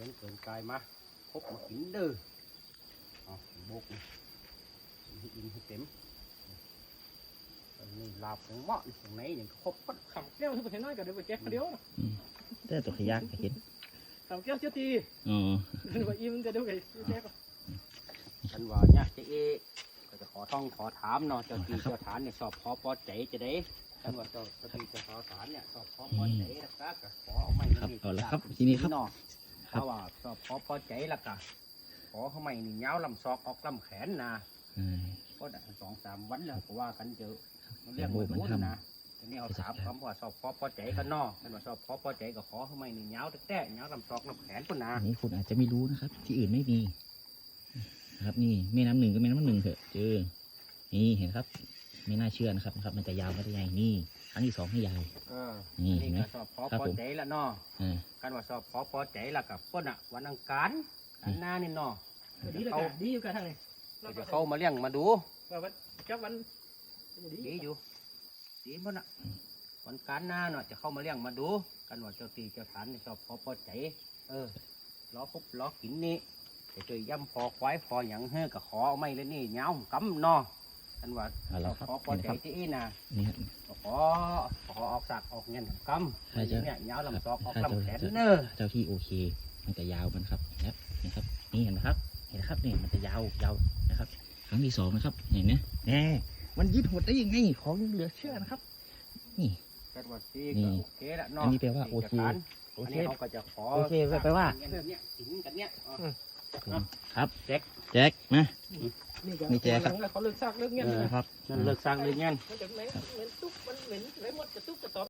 กินเกินกายมาพบมากินเด้อเอาโบกนี่ให้อินให้เต็มอันนี่ลาบของเหมาะนี่ของไหนอย่างครบปั๊ดขำแก้วที่ประเทศน้อยก็เดี๋ยวไปแจ๊กเดียวนะแต่ตัวขยักก็เห็นขำแก้วเจ้าตีอ๋อว่าอิ่มจะเดี๋ยวไปแจ๊กฉันว่าเนี่ยเจ๊เอก็จะขอท่องขอถามเนาะเจ้าที่เจ้าฐานเนี่ยสอบพอปอใจจะได้ฉันว่าเจ้าเจ้าที่เจ้าฐานเนี่ยสอบพอปอใจแล้วก็ก็ขอเอาไม่ครับนี่เอาละครับทีนี้ครับเนาะ ครับถ้าว่าสอบพอพอใจและก็ขอเขาไม่นี่ยาวลำซอกออกลำแขนนะอ่าก็ได้สองสามวันแล้วก็ว่ากันเจอมันเรียกโอ้ว่ามันนู้นทำนะทีนี้เอาถามคำว่าสอบพอพอใจกันเนอกมันว่าสอบพอพอใจก็ขอเขาไม่นี่ยาวแต่ๆยาวลำซอกลำแขนปุ่นนะ อันนี้คุณอาจจะไม่รู้นะครับ ที่อื่นไม่มีนะครับ นี่แม่น้ำหนึ่งก็แม่น้ำหนึ่งเถอะเจอนี่เห็นครับ ไม่น่าเชื่อนะครับนะครับ มันจะยาวไม่ได้ไงนี่ครั้งที่สองให้ยาว เออนี่อัเห็นไหมก็สอบพอครับพอผม ใจละเนาะอ่ากันว่าสอบพอพอใจและกับปุ่นอะ วันอังคารอันหน้านี่เนาะดีเลยกันดีอยู่กันทางนี้เดี๋ยวเขามาเลี้ยงมาดู ว่าวันจับวันดีดีอยู่ดีปุ่นอะวันการหน้าเนาะจะเข้ามาเลี้ยงมาดู กันว่าเจ้าตีเจ้าฐานนี่สอบพอพอใจ เออล้อปุ๊บล้อกินนี่จะช่วยย่ำพอควายพอหยังเฮ้อก็ขอเอาไม่เลยนี่เหงากำเนาะกันว่าเอาละครับขอพอเห็นใจครับที่น่ะนี่ครับก็ขอขอออกสักออกเงินกำใช่ใช่เนี่ยเหงาลำซอกออกถ้าเจ้าลำแขนเจ้าเนอเจ้าที่โอเค มันจะยาวมันครับนะครับนี่ครับ นี่เห็นไหมครับ เห็นไหมครับนี่มันจะยาวยาวนะครับ ครั้งที่สองนะครับเห็นไหมแน่มันยืดหดได้ยังไงของยังเหลือเชื่อนะครับ นี่กันว่าที่นี่ก็โอเคละเนาะอันนี้แปลว่าโอเคที่จะทานโออันเค นี้เขาก็จะขอโอเคแปลว่า เงินเนี่ยสินกันเนี่ยอ๋อ ครับ แจ็ค แจ็คมา นี่ก็นี่แจ๊ครับเขาเลิกซากเลิกเงี้ยนะครับ นั่นเลิกสร้างเลยเงินมันจะเหม็นเหม็นตุ๊กมันเหม็นไรหมดกระตุ๊กกระตอบ